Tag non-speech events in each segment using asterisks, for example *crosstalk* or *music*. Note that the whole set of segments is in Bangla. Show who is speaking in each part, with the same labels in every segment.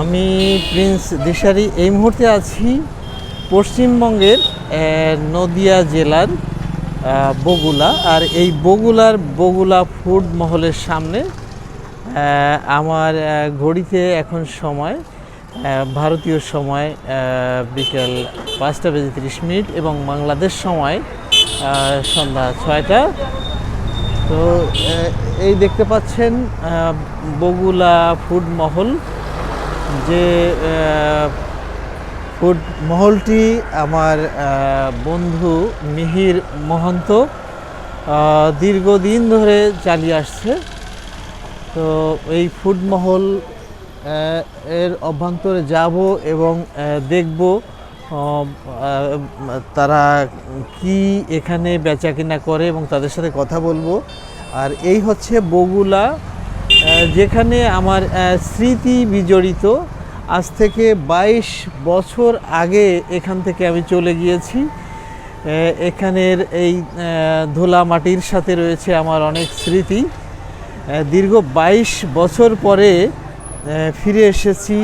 Speaker 1: আমি প্রিন্স দিশারি এই মুহূর্তে আছি পশ্চিমবঙ্গের নদিয়া জেলার বগুলা। আর এই বগুলার বগুলা ফুড মহলের সামনে আমার ঘড়িতে এখন সময় ভারতীয় সময় বিকেল পাঁচটা বেজে তিরিশ মিনিট এবং বাংলাদেশ সময় সন্ধ্যা ছয়টা। তো এই দেখতে পাচ্ছেন বগুলা ফুড মহল। যে ফুড মহলটি আমার বন্ধু মিহির মহন্ত দীর্ঘদিন ধরে চালিয়ে আসছে। তো এই ফুড মহল এর অভ্যন্তরে যাব এবং দেখব তারা কি এখানে বেচা কিনা করে এবং তাদের সাথে কথা বলব। আর এই হচ্ছে বগুলা যেখানে আমার স্মৃতি বিজড়িত। আজ থেকে বাইশ বছর আগে এখান থেকে আমি চলে গিয়েছি। এখানের এই ধুলা মাটির সাথে রয়েছে আমার অনেক স্মৃতি। দীর্ঘ বাইশ বছর পরে ফিরে এসেছি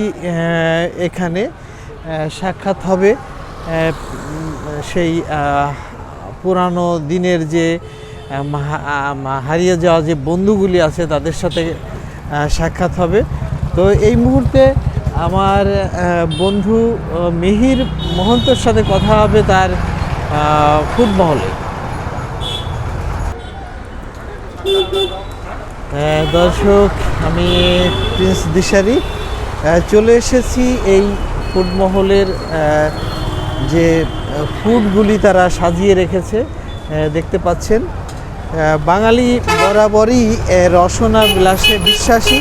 Speaker 1: এখানে। সাক্ষাৎ হবে সেই পুরানো দিনের যে হারিয়ে যাওয়া যে বন্ধুগুলি আছে তাদের সাথে সাক্ষাৎ হবে। তো এই মুহূর্তে আমার বন্ধু মিহির মহন্তর সাথে কথা হবে তার ফুটবলে। দর্শক, আমি প্রিন্স দিশারি। চলে এসেছি এই ফুটমহলের যে ফুডগুলি তারা সাজিয়ে রেখেছে দেখতে পাচ্ছেন। বাঙালি বরাবরই রসনা বিলাসে বিশ্বাসী।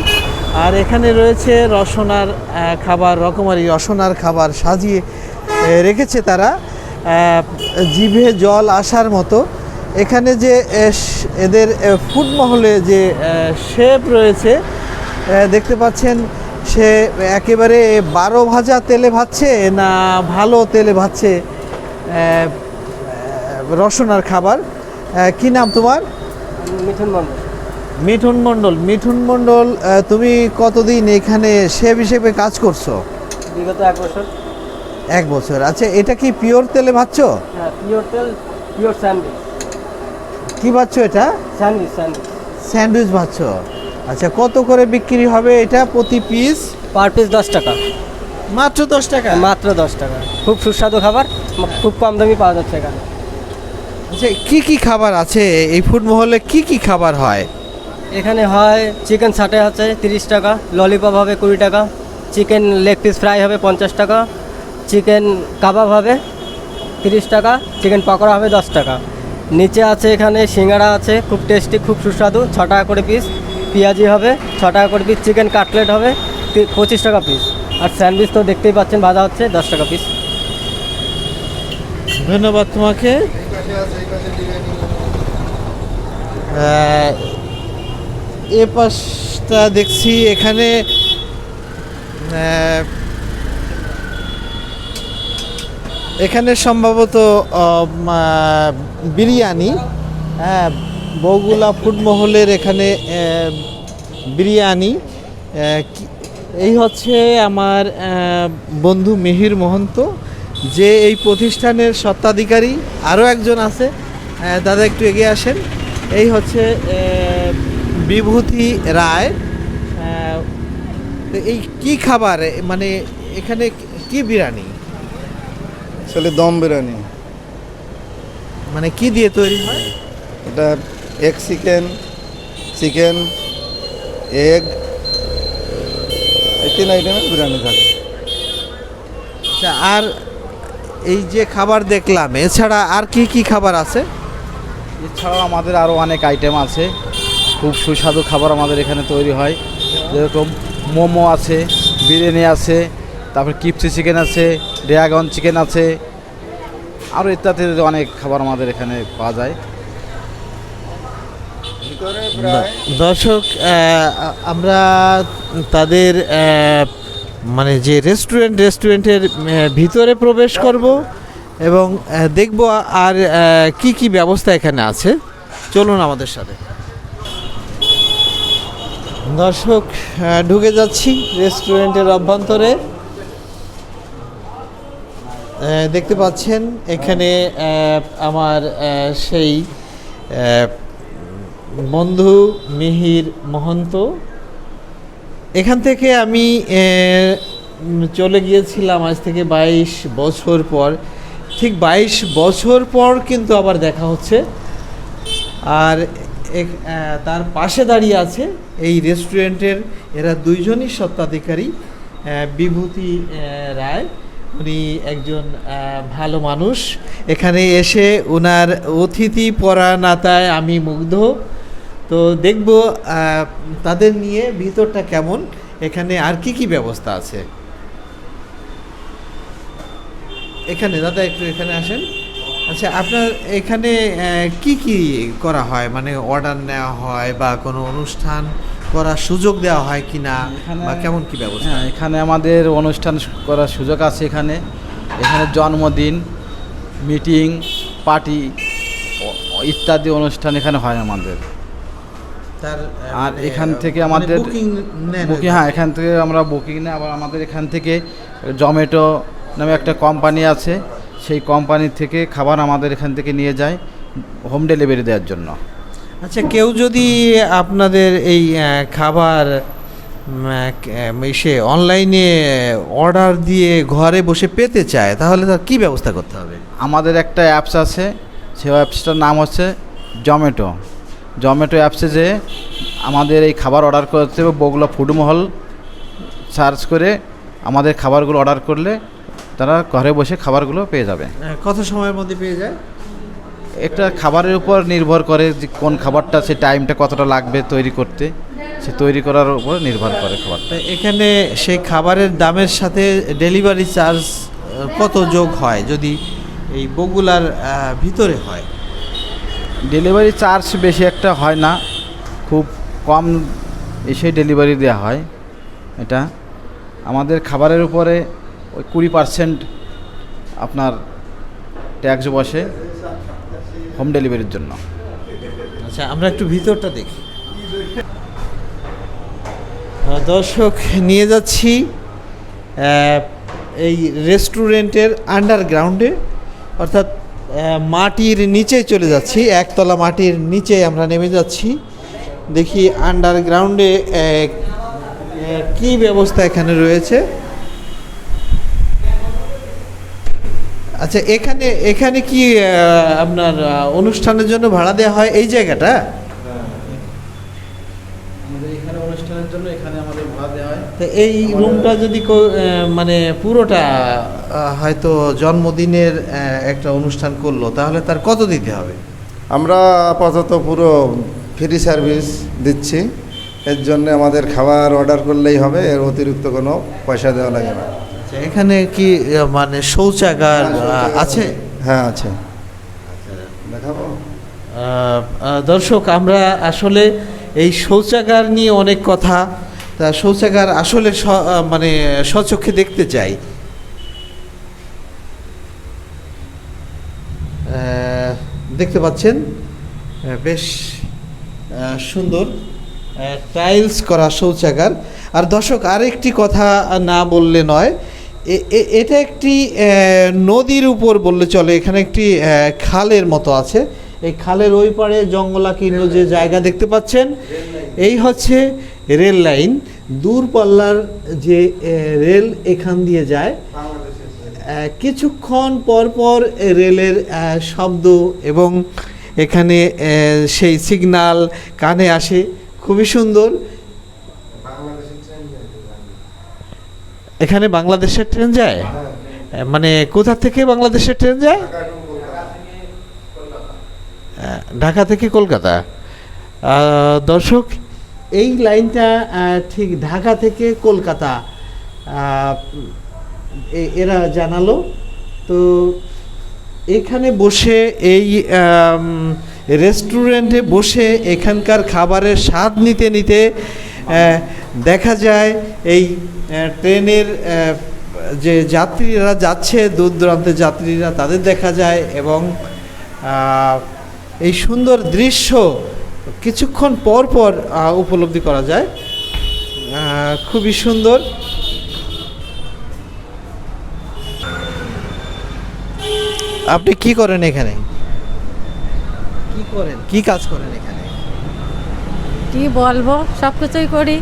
Speaker 1: আর এখানে রয়েছে রসনার খাবার, রকমারি রসনার খাবার সাজিয়ে রেখেছে তারা জিভে জল আসার মতো। এখানে যে এদের ফুড মহলে যে শেপ রয়েছে দেখতে পাচ্ছেন, সে একেবারে বারো ভাজা তেলে ভাজছে না ভালো তেলে ভাজছে রসনার খাবার। কি নাম তোমার?
Speaker 2: মিঠুন মন্ডল
Speaker 1: মিঠুন মণ্ডল। মিঠুন মণ্ডল তুমি কতদিন এখানে শেফ হিসেবে কাজ করছ?
Speaker 2: বিগত এক বছর।
Speaker 1: এক বছর। আচ্ছা এটা কি পিওর তেলে ভাজছো?
Speaker 2: হ্যাঁ পিওর তেল পিওর স্যান্ডউইচ।
Speaker 1: কি ভাজছো এটা?
Speaker 2: Sandwich sandwich.
Speaker 1: স্যান্ডউইচ ভাজছো। আচ্ছা কত করে বিক্রি হবে এটা প্রতি পিস?
Speaker 2: পার পিস দশ টাকা।
Speaker 1: মাত্র দশ টাকা?
Speaker 2: মাত্র দশ টাকা। খুব সুস্বাদু খাবার খুব কম দামি পাওয়া যাচ্ছে এখানে।
Speaker 1: আচ্ছা কি কি খাবার আছে এই ফুড মহলে কি কি খাবার হয়?
Speaker 2: এখানে হয় চিকেন সাটে আছে তিরিশ টাকা ললিপপ হবে কুড়ি টাকা চিকেন লেগ পিস ফ্রাই হবে পঞ্চাশ টাকা চিকেন কাবাব হবে তিরিশ টাকা চিকেন পকোড়া হবে দশ টাকা। নিচে আছে এখানে সিঙ্গাড়া আছে খুব টেস্টি খুব সুস্বাদু ছ টাকা করে পিস পেঁয়াজি হবে ছ টাকা করে পিস চিকেন কাটলেট হবে পঁচিশ টাকা পিস আর স্যান্ডউইচ তো দেখতেই পাচ্ছেন ভাজা হচ্ছে দশ টাকা পিস
Speaker 1: ধন্যবাদ তোমাকে। এ পাশটা দেখছি, এখানে এখানে সম্ভবত বিরিয়ানি হ্যাঁ বগুলা ফুডমহলের এখানে বিরিয়ানি এই হচ্ছে আমার বন্ধু মিহির মহন্ত। যে এই প্রতিষ্ঠানের স্বত্বাধিকারী আরও একজন আছে। দাদা একটু এগিয়ে আসেন। এই হচ্ছে বিভূতি রায়। এই কি খাবার? মানে এখানে কি বিরিয়ানি?
Speaker 3: আসলে দম বিরিয়ানি।
Speaker 1: মানে কি দিয়ে তৈরি হয়?
Speaker 3: এটা এগ চিকেন চিকেন এগ এই তিন আইটেমের বিরিয়ানি থাকে।
Speaker 1: আচ্ছা আর এই যে খাবার দেখলাম এছাড়া আর কি কি খাবার আছে?
Speaker 4: এছাড়াও আমাদের আরও অনেক আইটেম আছে। খুব সুস্বাদু খাবার আমাদের এখানে তৈরি হয়। যেরকম মোমো আছে বিরিয়ানি আছে তারপর কিপসি চিকেন আছে ড্রাগন চিকেন আছে। আরও ইত্যাদি অনেক খাবার আমাদের এখানে পাওয়া যায়।
Speaker 1: দর্শক আমরা তাদের মানে যে রেস্টুরেন্ট রেস্টুরেন্টের ভিতরে প্রবেশ করব এবং দেখব আর কি কি ব্যবস্থা এখানে আছে। চলুন আমাদের সাথে। দর্শক ঢুকে যাচ্ছি রেস্টুরেন্টের অভ্যন্তরে। দেখতে পাচ্ছেন এখানে আমার সেই বন্ধু মিহির মহন্ত। এখান থেকে আমি চলে গিয়েছিলাম আজ থেকে বাইশ বছর পর। ঠিক বাইশ বছর পর কিন্তু আবার দেখা হচ্ছে। আর তার পাশে দাঁড়িয়ে আছে এই রেস্টুরেন্টের, এরা দুইজনই সত্ত্বাধিকারী বিভূতি রায়। উনি একজন ভালো মানুষ। এখানে এসে ওনার অতিথি পরায়ণতায় আমি মুগ্ধ। তো দেখব তাদের নিয়ে ভিতরটা কেমন? এখানে আর কি কি ব্যবস্থা আছে? এখানে দাদা একটু এখানে আসেন। আচ্ছা আপনার এখানে কি কি করা হয়? মানে অর্ডার নেওয়া হয় বা কোনো অনুষ্ঠান করার সুযোগ দেওয়া হয় কি না? বা কেমন কি ব্যবস্থা?
Speaker 4: হ্যাঁ এখানে আমাদের অনুষ্ঠান করার সুযোগ আছে এখানে। এখানে জন্মদিন মিটিং পার্টি ইত্যাদি অনুষ্ঠান এখানে হয় আমাদের।
Speaker 1: তার
Speaker 4: আর
Speaker 1: মানে,
Speaker 4: এখান থেকে
Speaker 1: মানে
Speaker 4: আমাদের
Speaker 1: বুকিং
Speaker 4: বুকিং হ্যাঁ এখান থেকে আমরা বুকিং নেই আবার আমাদের এখান থেকে জমেটো নামে একটা কোম্পানি আছে সেই কোম্পানি থেকে খাবার আমাদের এখান থেকে নিয়ে যায় হোম ডেলিভারি দেওয়ার জন্য।
Speaker 1: আচ্ছা কেউ যদি আপনাদের এই খাবার এসে অনলাইনে অর্ডার দিয়ে ঘরে বসে পেতে চায় তাহলে তার কী ব্যবস্থা করতে হবে?
Speaker 4: আমাদের একটা অ্যাপস আছে সেই অ্যাপসটার নাম হচ্ছে জমেটো জমেটো অ্যাপসে যে আমাদের এই খাবার অর্ডার করতে হবে বগুলা ফুডমহল সার্চ করে আমাদের খাবারগুলো অর্ডার করলে তারা ঘরে বসে খাবারগুলো পেয়ে যাবে।
Speaker 1: আহ, কত সময়ের মধ্যে পেয়ে যায়?
Speaker 4: একটা খাবারের উপর নির্ভর করে যে কোন খাবারটা সে টাইমটা কতটা লাগবে তৈরি করতে সে তৈরি করার উপর নির্ভর করে খাবারটা।
Speaker 1: এখানে সেই খাবারের দামের সাথে ডেলিভারি চার্জ কত যোগ হয় যদি এই বগুলার ভিতরে হয়?
Speaker 4: ডেলিভারি চার্জ বেশি একটা হয় না, খুব কম এসে ডেলিভারি দেওয়া হয় এটা। আমাদের খাবারের উপরে ওই কুড়ি পার্সেন্ট আপনার ট্যাক্স বসে হোম ডেলিভারির জন্য।
Speaker 1: আচ্ছা আমরা একটু ভিতরটা দেখি। দর্শক, নিয়ে যাচ্ছি এই রেস্টুরেন্টের আন্ডারগ্রাউন্ডে অর্থাৎ মাটির নিচে চলে যাচ্ছি। একতলা মাটির নিচে আমরা নেমে যাচ্ছি। দেখি আন্ডারগ্রাউন্ডে কি ব্যবস্থা এখানে রয়েছে? আচ্ছা এখানে এখানে কি আপনার অনুষ্ঠানের জন্য ভাড়া দেওয়া হয় এই জায়গাটা
Speaker 4: আমাদের এখানে অনুষ্ঠানের জন্য এখানে আমাদের ভাড়া দেওয়া হয়।
Speaker 1: তো এই রুমটা যদি কো- মানে পুরোটা হয়তো জন্মদিনের একটা অনুষ্ঠান করল তাহলে তার কত দিতে হবে?
Speaker 3: আমরা আপাতত পুরো ফ্রি সার্ভিস দিচ্ছি। এর জন্য আমাদের খাবার অর্ডার করলেই হবে এর অতিরিক্ত কোনো পয়সা দেওয়া লাগে না।
Speaker 1: আচ্ছা, এখানে কি মানে শৌচাগার আছে?
Speaker 3: হ্যাঁ আছে। দেখাবো।
Speaker 1: আহ, আহ, দর্শক আমরা আসলে এই শৌচাগার নিয়ে অনেক কথা, তা শৌচাগার আসলে মানে স্বচক্ষে দেখতে চাই। দেখতে পাচ্ছেন বেশ সুন্দর টাইলস করা শৌচাগার। আর দর্শক, আরেকটি কথা না বললে নয় এটা একটি নদীর উপর বললে চলে, এখানে একটি খালের মতো আছে। এই খালের ওই পারে জঙ্গলাকীর্ণ যে জায়গা দেখতে পাচ্ছেন এই হচ্ছে রেল লাইন। দূরপাল্লার যে রেল এখান দিয়ে যায়। কিছুক্ষণ পর পর রেলের শব্দ এবং এখানে সেই সিগন্যাল কানে আসে। খুবই সুন্দর। এখানে বাংলাদেশের ট্রেন যায়? মানে কোথা থেকে বাংলাদেশের ট্রেন যায়? ঢাকা থেকে কলকাতা। দর্শক, এই লাইনটা ঠিক ঢাকা থেকে কলকাতা। এরা জানালো। তো এখানে বসে এই রেস্টুরেন্টে বসে এখানকার খাবারের স্বাদ নিতে নিতে দেখা যায় এই ট্রেনের যে যাত্রীরা যাচ্ছে দূর দূরান্তের যাত্রীরা, তাদের দেখা যায় এবং এই সুন্দর দৃশ্য কিছুক্ষণ পর পর উপলব্ধি করা যায়। খুবই সুন্দর। আপনি কি করেন এখানে? কি করেন? কি কাজ করেন এখানে?
Speaker 5: কি বলব? সব কিছুই করি।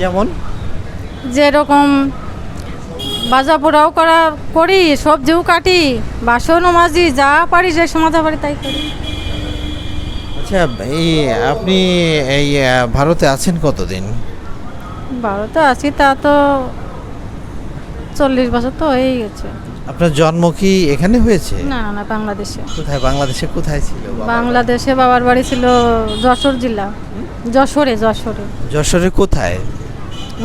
Speaker 1: যেমন?
Speaker 5: যেরকম বাজা পোড়াও করা করি সবজিও কাটি বাসনও মাজি যা পারি যে সমাধা পারি তাই করি।
Speaker 1: আচ্ছা এই আপনি এই ভারতে আছেন কতদিন?
Speaker 5: ভারতে আছি তা তো চল্লিশ বছর তো হয়েই গেছে।
Speaker 1: আপনার জন্ম কি এখানে হয়েছে?
Speaker 5: না না বাংলাদেশে।
Speaker 1: কোথায় বাংলাদেশে কোথায় ছিল
Speaker 5: বাংলাদেশে বাবার বাড়ি ছিল যশোর জেলা। যশোরে যশোরে।
Speaker 1: যশোরে কোথায়?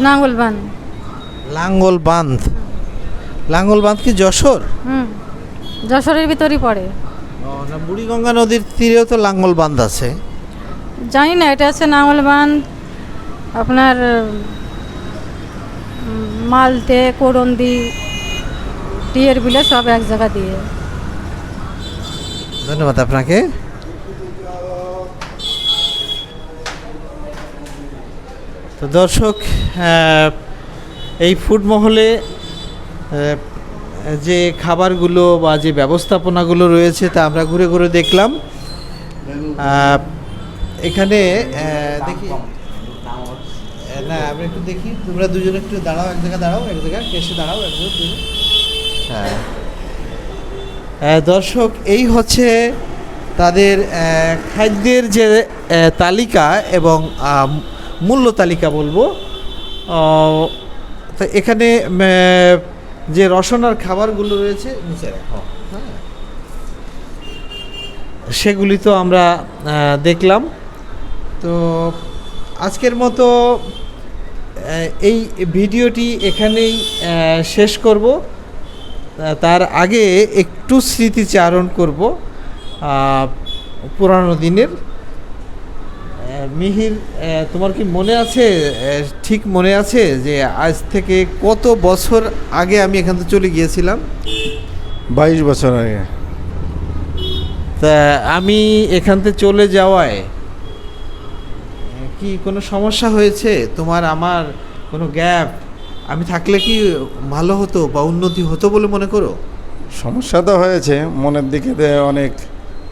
Speaker 5: নাঙ্গলবান
Speaker 1: লাঙ্গল বাঁধ লাঙ্গল বাঁধ কি যশোর?
Speaker 5: হুম যশোরের ভিতরই পড়ে।
Speaker 1: না বুড়িগঙ্গা নদীর তীরেও তো লাঙ্গল বাঁধ আছে।
Speaker 5: জানি না এটা আছে নাঙ্গলবান আপনার উম, মালতে করন্দি টিয়ের বিলে সব এক জায়গা দিয়ে।
Speaker 1: ধন্যবাদ আপনাকে। তো দর্শক এই ফুড মহলে আহ, যে খাবারগুলো বা যে ব্যবস্থাপনাগুলো রয়েছে তা আমরা ঘুরে ঘুরে দেখলাম। এখানে দেখি। না আমরা একটু দেখি। তোমরা দুজনে একটু দাঁড়াও এক জায়গায় দাঁড়াও এক জায়গায় এসে দাঁড়াও একজন দুজন। হ্যাঁ। দর্শক এই হচ্ছে তাদের খাদ্যের যে তালিকা এবং মূল্য তালিকা বলব। তো এখানে যে রসনার খাবারগুলো রয়েছে, নিচে রাখো। হ্যাঁ। সেগুলি তো আমরা দেখলাম। তো আজকের মতো এই ভিডিওটি এখানেই শেষ করব। তার আগে একটু স্মৃতিচারণ করব পুরানো দিনের মিহির তোমার কি মনে আছে ঠিক মনে আছে যে আজ থেকে কত বছর আগে আমি এখান থেকে চলে গিয়েছিলাম?
Speaker 3: বাইশ বছর আগে।
Speaker 1: তা আমি এখান থেকে চলে যাওয়ায় কি কোনো সমস্যা হয়েছে? তোমার আমার কোনো গ্যাপ? আমি থাকলে কি ভালো হতো বা উন্নতি হতো বলে মনে করো?
Speaker 3: সমস্যা তো হয়েছে মনের দিকে অনেক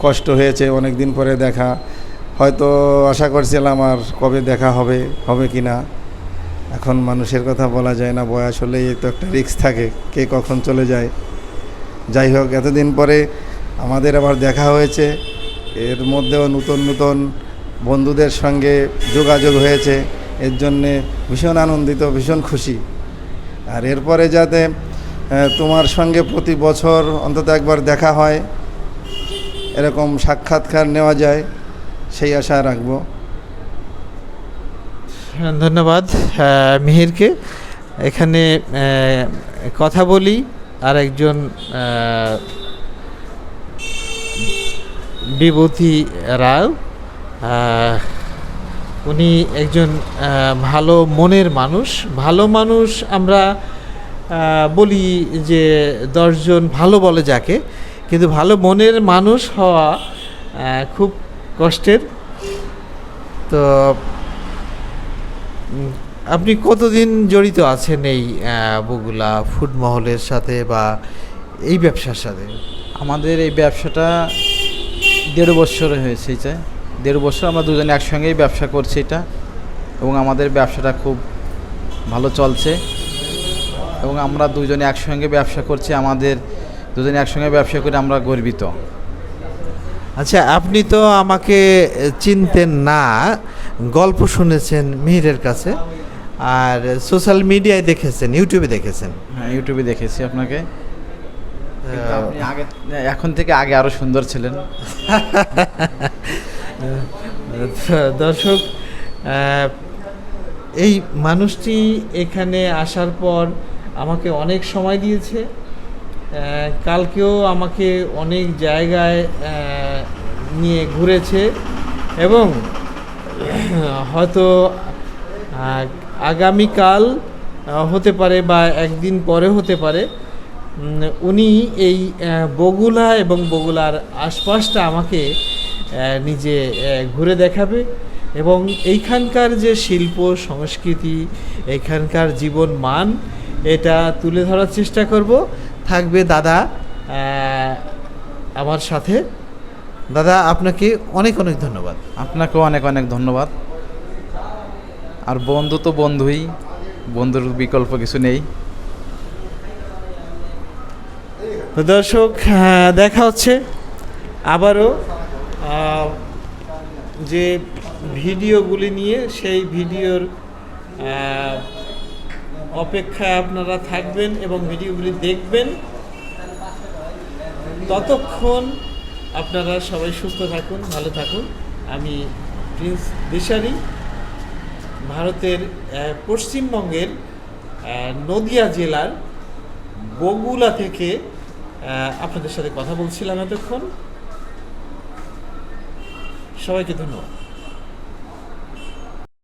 Speaker 3: কষ্ট হয়েছে অনেক দিন পরে দেখা। হয়তো আশা করছিলাম আর কবে দেখা হবে হবে কি না এখন মানুষের কথা বলা যায় না, বয়স হলেই তো একটা রিস্ক থাকে, কে কখন চলে যায়। যাই হোক, এতদিন পরে আমাদের আবার দেখা হয়েছে। এর মধ্যেও নতুন নতুন বন্ধুদের সঙ্গে যোগাযোগ হয়েছে। এর জন্যে ভীষণ আনন্দিত, ভীষণ খুশি। আর এরপরে যাতে তোমার সঙ্গে প্রতি বছর অন্তত একবার দেখা হয়, এরকম সাক্ষাৎকার নেওয়া যায়। সেই আশা রাখব।
Speaker 1: হ্যাঁ, ধন্যবাদ মিহিরকে। এখানে কথা বলি আর একজন বিভূতি রাও। উনি একজন ভালো মনের মানুষ। ভালো মানুষ আমরা বলি যে দশজন ভালো বলে যাকে। কিন্তু ভালো মনের মানুষ হওয়া খুব কষ্টের। তো আপনি কতদিন জড়িত আছেন এই বগুলা ফুড মহলের সাথে বা এই ব্যবসার সাথে?
Speaker 4: আমাদের এই ব্যবসাটা দেড় বছর হয়েছে এটা। দেড় বছর আমরা দুজনে একসঙ্গেই ব্যবসা করছি এটা। এবং আমাদের ব্যবসাটা খুব ভালো চলছে। এবং আমরা দুজনে একসঙ্গে ব্যবসা করছি। আমাদের দুজনে একসঙ্গে ব্যবসা করে আমরা গর্বিত।
Speaker 1: আচ্ছা আপনি তো আমাকে চিনতেন না। গল্প শুনেছেন মিহিরের কাছে আর সোশ্যাল মিডিয়ায় দেখেছেন ইউটিউবে দেখেছেন।
Speaker 4: হ্যাঁ ইউটিউবে দেখেছি আপনাকে। আপনি আগে এখন থেকে আগে আরও সুন্দর ছিলেন। *laughs*
Speaker 1: দর্শক এই মানুষটি এখানে আসার পর আমাকে অনেক সময় দিয়েছে। কালকেও আমাকে অনেক জায়গায় নিয়ে ঘুরেছে এবং হয়তো আগামীকাল হতে পারে বা একদিন পরে হতে পারে উনি এই বগুলা এবং বগুলার আশপাশটা আমাকে নিজে ঘুরে দেখাবে এবং এইখানকার যে শিল্প, সংস্কৃতি এইখানকার জীবন মান, এটা তুলে ধরার চেষ্টা করব। থাকবে দাদা আমার সাথে। দাদা আপনাকে অনেক অনেক ধন্যবাদ।
Speaker 4: আপনাকেও অনেক অনেক ধন্যবাদ। আর বন্ধু তো বন্ধুই বন্ধুর বিকল্প কিছু নেই।
Speaker 1: দর্শক দেখা হচ্ছে আবারও যে ভিডিওগুলি নিয়ে সেই ভিডিওর অপেক্ষায় আপনারা থাকবেন এবং ভিডিওগুলি দেখবেন। ততক্ষণ আপনারা সবাই সুস্থ থাকুন, ভালো থাকুন। আমি প্রিন্স দিশারি, ভারতের পশ্চিমবঙ্গের নদিয়া জেলার বগুলা থেকে আপনাদের সাথে কথা বলছিলাম এতক্ষণ। সবাইকে ধন্যবাদ।